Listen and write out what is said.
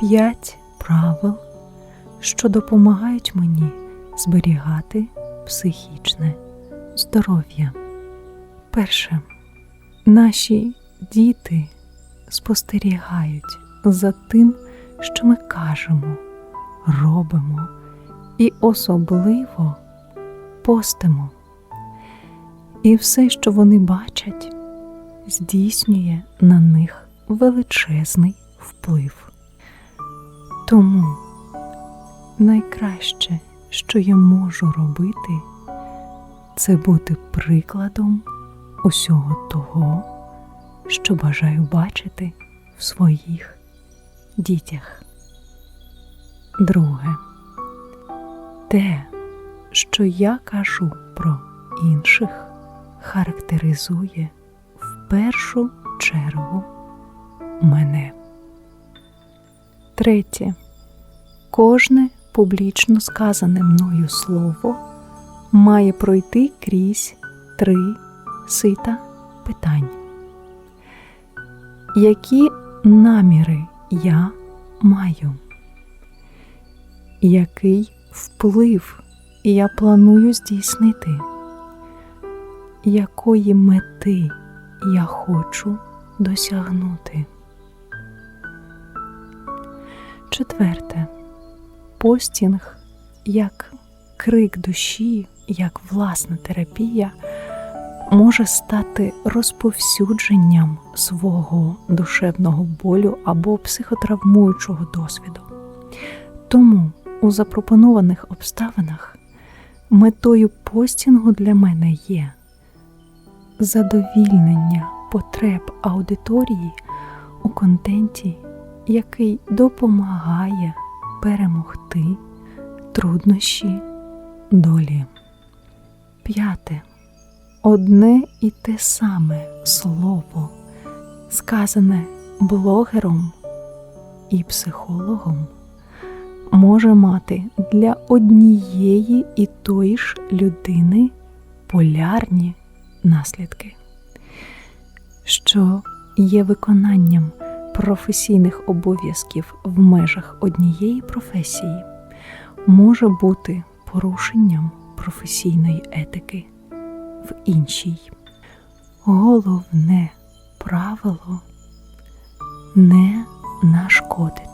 П'ять правил, що допомагають мені зберігати психічне здоров'я. Перше. Наші діти спостерігають за тим, що ми кажемо, робимо і особливо постимо. І все, що вони бачать, здійснює на них величезний вплив. Тому найкраще, що я можу робити, це бути прикладом усього того, що бажаю бачити в своїх дітях. Друге, те, що я кажу про інших, характеризує в першу чергу мене. Третє. Кожне публічно сказане мною слово має пройти крізь три сита питань. Які наміри я маю? Який вплив я планую здійснити? Якої мети я хочу досягнути? Четверте. Постінг як крик душі, як власна терапія може стати розповсюдженням свого душевного болю або психотравмуючого досвіду. Тому у запропонованих обставинах метою постінгу для мене є задовільнення потреб аудиторії у контенті, який допомагає перемогти труднощі долі. П'яте. Одне і те саме слово, сказане блогером і психологом, може мати для однієї і тої ж людини полярні наслідки, що є виконанням професійних обов'язків в межах однієї професії, може бути порушенням професійної етики в іншій. Головне правило не нашкодити.